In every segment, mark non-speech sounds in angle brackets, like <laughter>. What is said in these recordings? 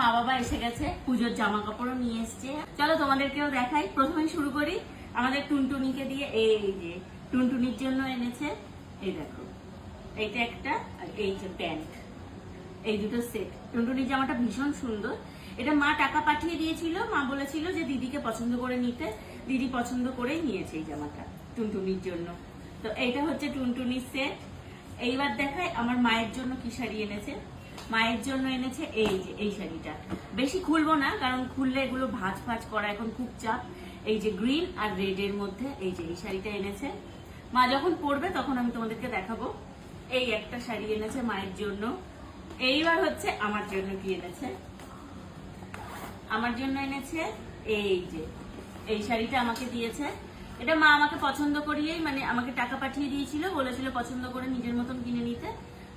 মা বাবা এসে গেছে, পুজোর জামা কাপড়ও নিয়ে এসছে। চলো তোমাদেরকেও দেখাই প্রথমে শুরু করি। আমাদের টুনটুনিকে দিয়ে এই যে, টুনটুনির জন্য এনেছে, এই দেখো। এইটা একটা, আর এই যে প্যান্ট। এই দুটো সেট। টুনটুনির জামাটা ভীষণ সুন্দর। এটা মা টাকা পাঠিয়ে দিয়েছিল, মা বলেছিল যে দিদিকে পছন্দ করে নিতে। দিদি পছন্দ করেই নিয়েছে এই জামাটা, টুনটুনির জন্য। তো এইটা হচ্ছে টুনটুনির সেট। এইবার দেখায় আমার মায়ের জন্য কি শাড়ি এনেছে। মায়ের জন্য এনেছে এই যে, এই শাড়িটা। বেশি খুলবো না, কারণ খুললে এগুলো ভাঁজ ভাঁজ করা এখন খুব চাপ। এই যে গ্রিন আর রেড এর মধ্যে এই যে, এই শাড়িটা এনেছে। মা যখন পরবে তখন আমি তোমাদেরকে দেখাবো। এই একটা শাড়ি এনেছে মায়ের জন্য। এইবার হচ্ছে আমার জন্য কি এনেছে? আমার জন্য এনেছে এই যে, এই শাড়িটা আমাকে দিয়েছে। এটা মা আমাকে পছন্দ করিয়েই মানে আমাকে টাকা পাঠিয়ে দিয়েছিল, বলেছিল পছন্দ করে নিজের মতন কিনে নিতে।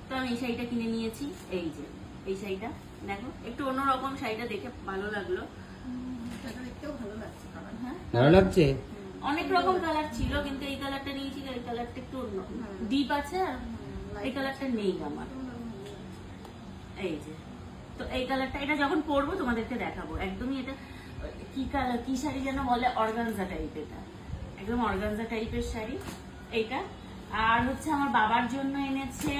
তো আমি এই শাড়িটা কিনে নিয়েছি। এই যে এই শাড়িটা। দেখো একটু অন্যরকম শাড়িটা দেখে ভালো লাগল। ভালো লাগছে হ্যাঁ। ভালো লাগছে? অনেক রকম কালার ছিল কিন্তু এই কালারটা নিয়েছি এই কালারটা একটু অন্য ডিপ আছে আর এই কালারটা নেই আমার। এই যে। তো এই কালারটা এটা যখন পরবো তোমাদেরকে দেখাবো। একদমই এটা কি কালার কি শাড়ি যেন বলে অর্গানজা টাইপ এটা। একদম অর্গানজা টাইপের শাড়ি এইটা। আর হচ্ছে আমার বাবার জন্য এনেছে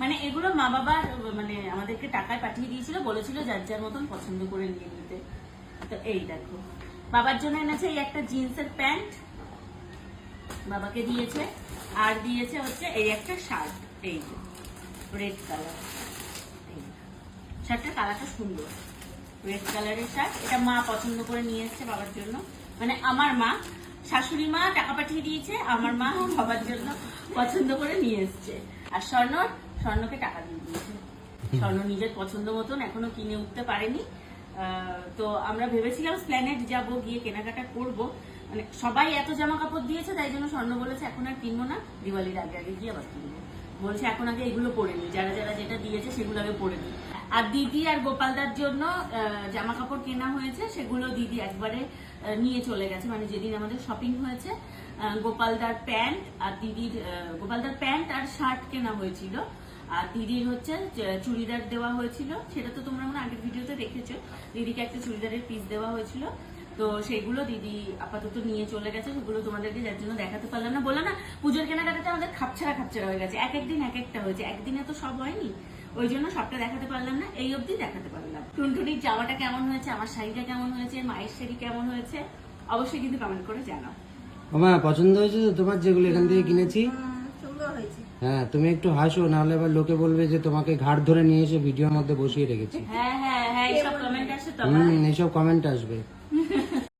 মানে এগুলো মা বাবার মানে আমাদেরকে টাকায় পাঠিয়ে দিয়েছিল, বলেছিল যার যার মতন পছন্দ করে নিয়ে নিতে। তো এই দেখো, বাবার জন্য এনেছে এই একটা জিন্সের প্যান্ট, বাবাকে দিয়েছে, আর দিয়েছে হচ্ছে এই একটা শার্ট, এই রেড কালার শার্টটার কালারটা সুন্দর রেড কালারের শার্ট। এটা মা পছন্দ করে নিয়ে এসেছে বাবার জন্য। মানে আমার মা শাশুড়ি মা টাকা পাঠিয়ে দিয়েছে, আমার মা বাবার জন্য পছন্দ করে নিয়ে এসেছে। আর স্বর্ণ স্বর্ণকে টাকা দিয়ে দিয়েছে। স্বর্ণ নিজের পছন্দ মতন এখনও কিনে উঠতে পারেনি। তো আমরা ভেবেছিলাম প্ল্যানেট যাব, গিয়ে কেনাকাটা করব। মানে সবাই এত জামা কাপড় দিয়েছে, তাই জন্য স্বর্ণ বলেছে, এখন আর কিনবো না। দিওয়ালির আগে আগে গিয়ে আবার কিনবো। বলছে, এখন আগে এগুলো পরে নি। যারা যারা যেটা দিয়েছে, সেগুলো আগে পরে নি। আর দিদি আর গোপালদার জন্য জামা কাপড় কেনা হয়েছে, সেগুলো দিদি একবারে নিয়ে চলে গেছে। মানে যেদিন আমাদের শপিং হয়েছে গোপালদার প্যান্ট আর দিদির গোপালদার প্যান্ট আর শার্ট কেনা হয়েছিল। আর দিদির হচ্ছে চুড়িদার দেওয়া হয়েছিল। সেটা তো তোমরা মনে আগের ভিডিওতে দেখেছ। দিদিকে একটা চুড়িদারের পিস দেওয়া হয়েছিল। তো সেগুলো দিদি আপাতত নিয়ে চলে গেছে। সেগুলো তোমাদেরকে যার জন্য দেখাতে পারলাম না। বলে না, পুজোর কেনাকাটাতে আমাদের খাপছাড়া খাপছাড়া হয়ে গেছে। এক একদিন এক একটা হয়েছে। একদিনে তো সব হয়নি। ওই জন্য সবটা দেখাতে পারলাম না এই অবধি দেখাতে পারলাম। টুনটুনির জামাটা কেমন হয়েছে আমার শাড়িটা কেমন হয়েছে মায়ের শাড়ি কেমন হয়েছে অবশ্যই কিন্তু কমেন্ট করে জানাও। মামা পছন্দ হয়েছে তো তোমার যেগুলো এখান থেকে কিনেছি? হ্যাঁ তুমি একটু হাসো নাহলে আবার লোকে বলবে যে তোমাকে ঘাট ধরে নিয়ে এসে ভিডিওর মধ্যে বসিয়ে রেখেছি। হ্যাঁ হ্যাঁ হ্যাঁ এইসব কমেন্ট আসে তো হুম এইসব কমেন্ট আসবে। <laughs>